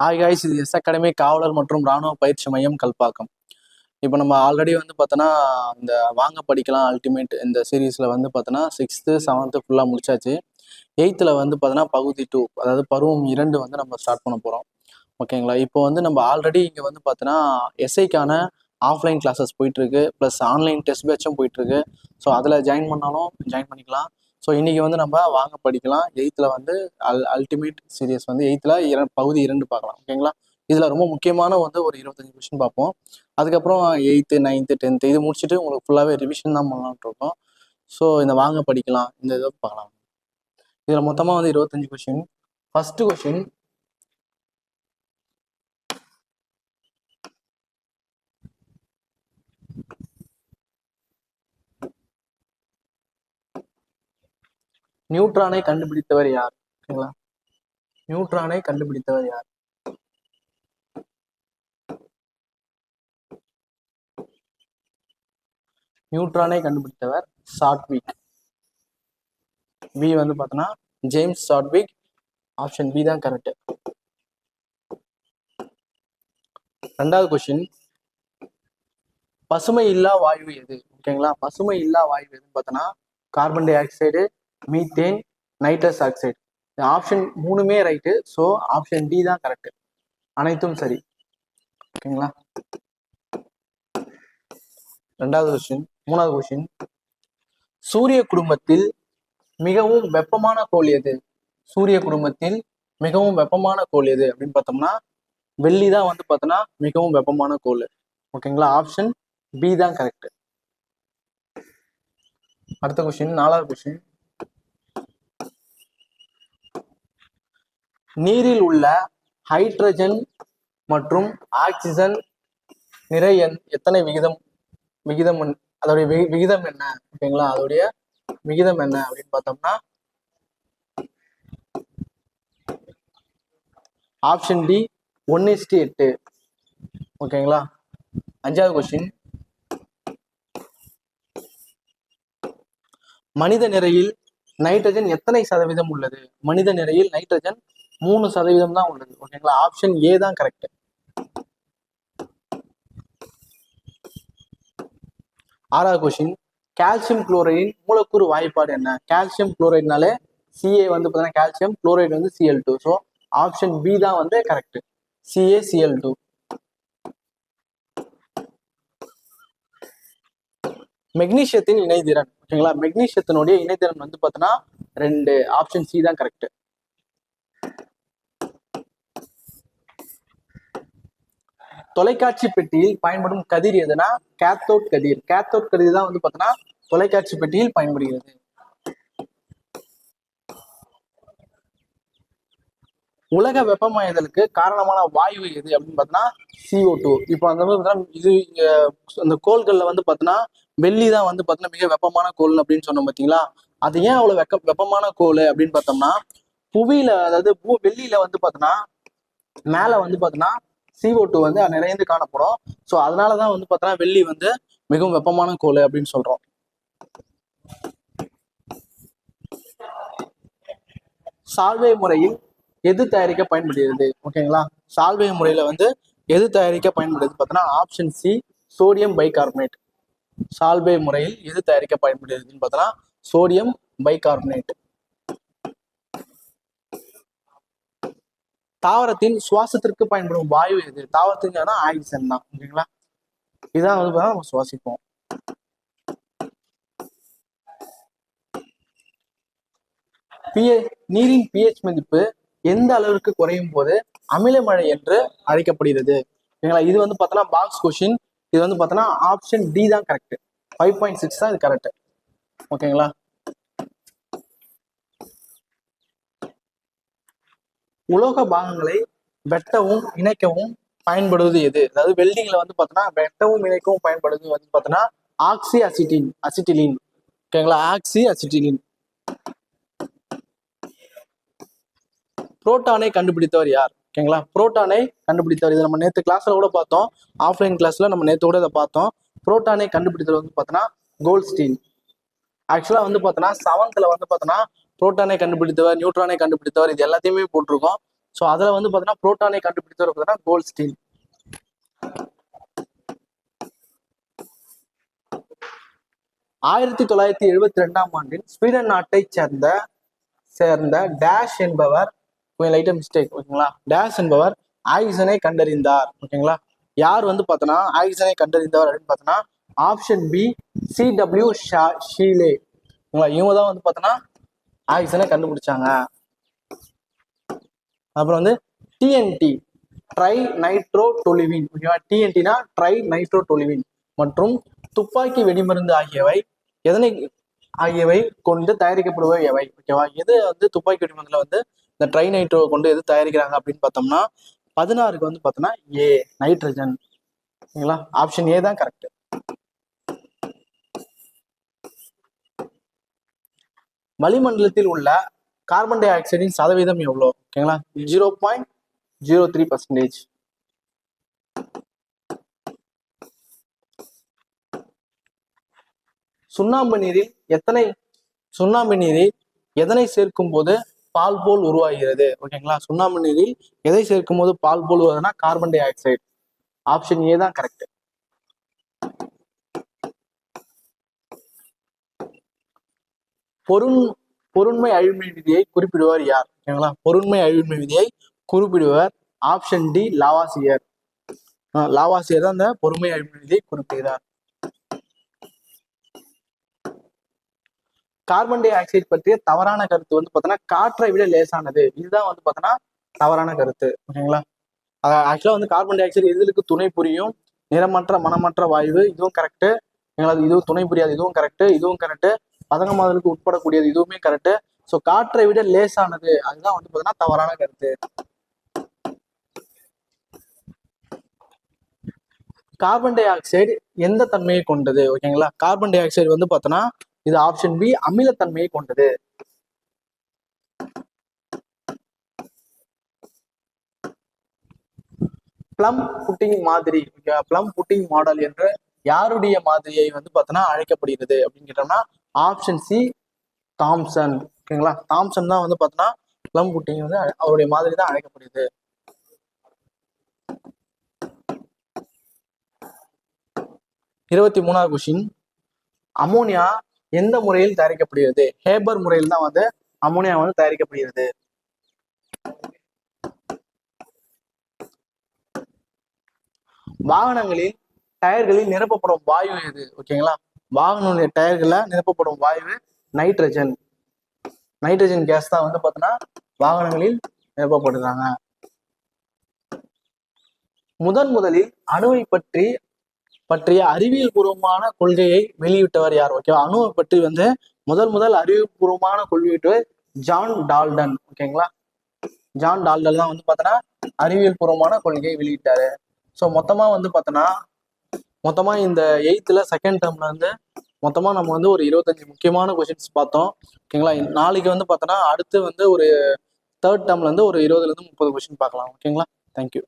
Hi guys இது S academy காவலர் மற்றும் ராணுவ பயிற்சி மையம் கல்பாக்கம். இப்போ நம்ம ஆல்ரெடி வந்து பார்த்தோன்னா இந்த வாங்க படிக்கலாம் அல்டிமேட் இந்த சீரீஸில் வந்து பார்த்தோன்னா சிக்ஸ்த்து செவன்த்து ஃபுல்லாக முடிச்சாச்சு. எயித்தில் வந்து பார்த்தோன்னா பகுதி டூ அதாவது பருவம் இரண்டு வந்து நம்ம ஸ்டார்ட் பண்ண போகிறோம் ஓகேங்களா இப்போ வந்து நம்ம ஆல்ரெடி இங்கே வந்து பார்த்தோன்னா எஸ்ஐக்கான ஆஃப்லைன் கிளாஸஸ் போயிட்டுருக்கு ப்ளஸ் ஆன்லைன் டெஸ்ட் பேட்சும் போயிட்டுருக்கு ஸோ அதில் ஜாயின் பண்ணாலும் ஜாயின் பண்ணிக்கலாம். ஸோ இன்றைக்கி வந்து நம்ம வாங்க படிக்கலாம். எயித்தில் வந்து அல் அல்டிமேட் சீரியஸ் வந்து எயித்தில் இர பகுதி இரண்டு பார்க்கலாம். ஓகேங்களா இதில் ரொம்ப முக்கியமான வந்து ஒரு இருபத்தஞ்சு கொஸ்டின் பார்ப்போம். அதுக்கப்புறம் எயித்து நைன்த்து டென்த்து இது முடிச்சுட்டு உங்களுக்கு ஃபுல்லாகவே ரிவிஷன் தான் பண்ணலான்ட்டு இருக்கோம் ஸோ இந்த வாங்க படிக்கலாம் இந்த இதை பார்க்கலாம். இதில் மொத்தமாக வந்து இருபத்தஞ்சு கொஸ்டின் ஃபஸ்ட்டு கொஷின் நியூட்ரானை கண்டுபிடித்தவர் யார்? ஓகேங்களா நியூட்ரானை கண்டுபிடித்தவர் யார்? நியூட்ரானை கண்டுபிடித்தவர் சாட்விக். பி வந்து பார்த்தோன்னா ஜேம்ஸ் சாட்விக். ஆப்ஷன் பி தான் கரெக்ட் ரெண்டாவது கொஸ்டின் பசுமை இல்லா வாயு எது? ஓகேங்களா? பசுமை இல்லா வாயு எதுன்னு பார்த்தோன்னா carbon dioxide methane nitrous oxide. Option மூணுமே ரைட்டு. ஸோ ஆப்ஷன் டி தான் கரெக்ட் அனைத்தும் சரி. ஓகேங்களா? ரெண்டாவது கொஸ்டின். மூணாவது கொஸ்டின். சூரிய குடும்பத்தில் மிகவும் வெப்பமான கோள் எது? சூரிய குடும்பத்தில் மிகவும் வெப்பமான கோள் எது? அப்படின்னு பார்த்தோம்னா வெள்ளி தான் வந்து பார்த்தோம்னா மிகவும் வெப்பமான கோள். ஓகேங்களா? ஆப்ஷன் பி தான் கரெக்ட் அடுத்த கொஸ்டின் நாலாவது கொஸ்டின். நீரில் உள்ள ஹைட்ரஜன் மற்றும் ஆக்சிஜன் நிறை எத்தனை விகிதம் விகிதம் அதோடைய வி- விகிதம் என்ன? ஓகேங்களா? அதோடைய விகிதம் என்ன அப்படின்னு பார்த்தோம்னா ஆப்ஷன் டி ஒன் இஸ்டி எட்டு. ஓகேங்களா? அஞ்சாவது கொஸ்டின் மனித நிறையில் நைட்ரஜன் எத்தனை சதவீதம் உள்ளது? மனித நிறையில் நைட்ரஜன் மூணு சதவீதம் தான் உள்ளது. ஓகேங்களா? ஆப்ஷன் ஏ தான் கரெக்ட் ஆறாவது கொஸ்டின் கால்சியம் குளோரைடின் மூலக்கூறு வாய்ப்பாடு என்ன? கால்சியம் குளோரைட்னாலே சிஏ வந்து பார்த்தீங்கன்னா கால்சியம் குளோரைடு வந்து CL two so option B தான் வந்து கரெக்ட் சிஏ சிஎல் டூ மெக்னீசியத்தின் இணைதிறன். ஓகேங்களா? மெக்னீசியத்தினுடைய இணைதிறன் வந்து பார்த்தீங்கன்னா ரெண்டு. ஆப்ஷன் சி தான் கரெக்ட் தொலைக்காட்சி பெட்டியில் பயன்படும் கதிர் எதுனா கேத்தோட் கதிர். கேத்தோட் கதிர் தான் வந்து பார்த்தோன்னா தொலைக்காட்சி பெட்டியில் பயன்படுகிறது. உலக வெப்பமயதலுக்கு காரணமான வாயு எது அப்படின்னு பார்த்தோன்னா சிஓ டூ இப்போ அந்த மாதிரி இது இந்த அந்த வந்து பார்த்தோன்னா வெள்ளி தான் வந்து பார்த்தோன்னா மிக வெப்பமான கோள் அப்படின்னு சொன்னோம் பார்த்தீங்களா அது ஏன் அவ்வளோ வெக்க வெப்பமான கோள் அப்படின்னு பார்த்தோம்னா புவியில அதாவது பூ வெள்ளியில வந்து பார்த்தோன்னா மேலே வந்து பார்த்தோன்னா சிஓ டூ வந்து நிறைந்து காணப்படும். ஸோ அதனால தான் வந்து பார்த்தோன்னா வெள்ளி வந்து மிகவும் வெப்பமான கோள் அப்படின்னு சொல்கிறோம் சால்வை முறையில் எது தயாரிக்க பயன்படுகிறது? ஓகேங்களா சால்வை முறையில் வந்து எது தயாரிக்க பயன்படுது பார்த்தோன்னா ஆப்ஷன் சி சோடியம் பைகார்பனேட் சால்வை முறையில் எது தயாரிக்க பயன்படுகிறதுன்னு பார்த்தோன்னா சோடியம் பைகார்பனேட் தாவரத்தின் சுவாசத்திற்கு பயன்படும் வாயு எது? தாவரத்துக்கு ஆக்சிஜன் தான் ஓகேங்களா? இதான் வந்து நம்ம சுவாசிப்போம். பிஏ நீரின் பிஹெச் மதிப்பு எந்த அளவிற்கு குறையும் போது அமிலமழை என்று அழைக்கப்படுகிறது. ஓகேங்களா? இது வந்து பார்த்தோன்னா பாக்ஸ் கொஷின் இது வந்து பார்த்தோன்னா ஆப்ஷன் டி தான் கரெக்ட் ஃபைவ் பாயிண்ட் சிக்ஸ் தான் இது கரெக்ட் ஓகேங்களா? உலோக பாகங்களை வெட்டவும் இணைக்கவும் பயன்படுவது எது அதாவது வெல்டிங்ல வந்து பார்த்தோன்னா வெட்டவும் இணைக்கவும் பயன்படுவது வந்து பார்த்தோன்னா ஆக்சி அசிட்டின் அசிட்டிலின் ஓகேங்களா ஆக்சி அசிட்டிலின் புரோட்டானை கண்டுபிடித்தவர் யார்? ஓகேங்களா புரோட்டானை கண்டுபிடித்தவர். இது நம்ம நேற்று கிளாஸ்ல கூட பார்த்தோம். ஆஃப்லைன் கிளாஸ்ல நம்ம நேற்று கூட இதை பார்த்தோம். புரோட்டானை கண்டுபிடித்தவர் வந்து பார்த்தோன்னா கோல்ஸ்டீன் ஆக்சுவலா வந்து பார்த்தோன்னா செவன்த்தில் வந்து பார்த்தோன்னா புரோட்டானை கண்டுபிடித்தவர் நியூட்ரானை கண்டுபிடித்தவர் இது எல்லாத்தையுமே போட்டிருக்கோம். ஸோ அதில் வந்து பார்த்தீங்கன்னா புரோட்டானை கண்டுபிடித்தவர் பார்த்தீங்கன்னா கோல்ஸ்டீன் ஆயிரத்தி தொள்ளாயிரத்தி எழுபத்தி ரெண்டாம் ஆண்டில் ஸ்வீடன் நாட்டை சேர்ந்த சேர்ந்த டேஷ் என்பவர் கொஞ்சம் லைட்டாக மிஸ்டேக் ஓகேங்களா? டேஷ் என்பவர் ஆக்சிஜனை கண்டறிந்தார் ஓகேங்களா? யார் வந்து பார்த்தோன்னா ஆக்சிஜனை கண்டறிந்தவர் அப்படின்னு பார்த்தோன்னா ஆப்ஷன் பி சிடபிள்யூ ஷீலே ஓகேங்களா? இவங்க தான் வந்து பார்த்தோன்னா ஆக்சிஜனை கண்டுபிடிச்சாங்க. அப்புறம் வந்து டிஎன்டி ட்ரை நைட்ரோ டொலிவின் ஓகேவா? டிஎன்டினா ட்ரை நைட்ரோ டொலிவின் மற்றும் துப்பாக்கி வெடிமருந்து ஆகியவை எதனை ஆகியவை கொண்டு தயாரிக்கப்படுபவை எவை ஓகேவா? எது வந்து துப்பாக்கி வெடிமருந்துல வந்து இந்த ட்ரை நைட்ரோ கொண்டு எது தயாரிக்கிறாங்க அப்படின்னு பார்த்தோம்னா பதினாறுக்கு வந்து பார்த்தோம்னா ஏ நைட்ரஜன் ஓகேங்களா? ஆப்ஷன் ஏ தான் கரெக்ட் வளிமண்டலத்தில் உள்ள கார்பன் டை ஆக்சைடின் சதவீதம் எவ்வளோ? ஓகேங்களா? Zero point zero three percentage சுண்ணாம்பு நீரில் எத்தனை சுண்ணாம்பு நீரில் எதனை சேர்க்கும் போது பால் போல் உருவாகிறது? ஓகேங்களா? சுண்ணாம்பு நீரில் எதை சேர்க்கும் போது பால் போல் வருதுன்னா carbon dioxide option A தான் கரெக்ட் பொருண் பொருண்மை அழிவுமை விதியை குறிப்பிடுவார் யார்? ஓகேங்களா பொருண்மை அழிவுமை விதியை குறிப்பிடுவார் ஆப்ஷன் டி லாவாசியர். லாவாசியர் தான் அந்த பொறுமை அழிமை விதியை குறிப்பிடுகிறார். கார்பன் டை ஆக்சைடு பற்றிய தவறான கருத்து வந்து பார்த்தோன்னா காற்றை விட லேசானது. இதுதான் வந்து பார்த்தோன்னா தவறான கருத்து. ஓகேங்களா ஆக்சுவலாக வந்து கார்பன் டை ஆக்சைடு எதிலுக்கு துணை புரியும்? நிறமற்ற மனமற்ற வாயு இதுவும் கரெக்டு எங்களுக்கு இதுவும் துணை புரியாது இதுவும் கரெக்டு இதுவும் கரெக்டு பதங்கமாதலுக்கு உட்படக்கூடியது இதுவுமே கரெக்டு ஸோ காற்றை விட லேசானது. அதுதான் வந்து பார்த்தீங்கன்னா தவறான கருத்து. கார்பன் டை ஆக்சைடு எந்த தன்மையை கொண்டது? ஓகேங்களா கார்பன் டை ஆக்சைடு வந்து பார்த்தோன்னா இது ஆப்ஷன் பி அமிலத்தன்மையை கொண்டது. பிளம் புட்டிங் மாதிரி பிளம் புட்டிங் மாடல் என்று யாருடைய மாதிரியை வந்து பார்த்தோன்னா அழைக்கப்படுகிறது? அப்படின்னு கேட்டோம்னா ஆப்ஷன் சி தாம்சன் ஓகேங்களா? தாம்சன் தான் வந்து பார்த்தோன்னா பிளம்புட்டிங் வந்து அவருடைய மாதிரி தான் அழைக்கப்படுது இருபத்தி மூணாவது கொஷின் அமோனியா எந்த முறையில் தயாரிக்கப்படுகிறது? ஹேபர் முறையில் தான் வந்து அமோனியா வந்து தயாரிக்கப்படுகிறது. வாகனங்களில் டயர்களில் நிரப்பப்படும் வாயு எது? ஓகேங்களா? வாகனங்களுடைய டயர்களில் நிரப்பப்படும் வாயு நைட்ரஜன். நைட்ரஜன் கேஸ் தான் வந்து பார்த்தோன்னா வாகனங்களில் நிரப்பப்படுறாங்க. முதன் முதலில் அணுவை பற்றி பற்றிய அறிவியல் பூர்வமான கொள்கையை வெளியிட்டவர் யார் ஓகேவா அணுவை பற்றி வந்து முதல் முதல் அறிவுபூர்வமான கொள்கையிட்டவர் ஜான் டால்டன் ஓகேங்களா ஜான் டால்டன் தான் வந்து பார்த்தோன்னா அறிவியல் பூர்வமான கொள்கையை வெளியிட்டாரு. ஸோ மொத்தமாக வந்து பார்த்தோன்னா மொத்தமாக இந்த எயித்தில் செகண்ட் டேர்மில் வந்து மொத்தமாக நம்ம வந்து ஒரு இருபத்தஞ்சி முக்கியமான கொஷின்ஸ் பார்த்தோம். ஓகேங்களா நாளைக்கு வந்து பார்த்தோன்னா அடுத்து வந்து ஒரு தேர்ட் டேர்மில் வந்து ஒரு இருபதுலேருந்து முப்பது கொஷின் பார்க்கலாம். ஓகேங்களா தேங்க்யூ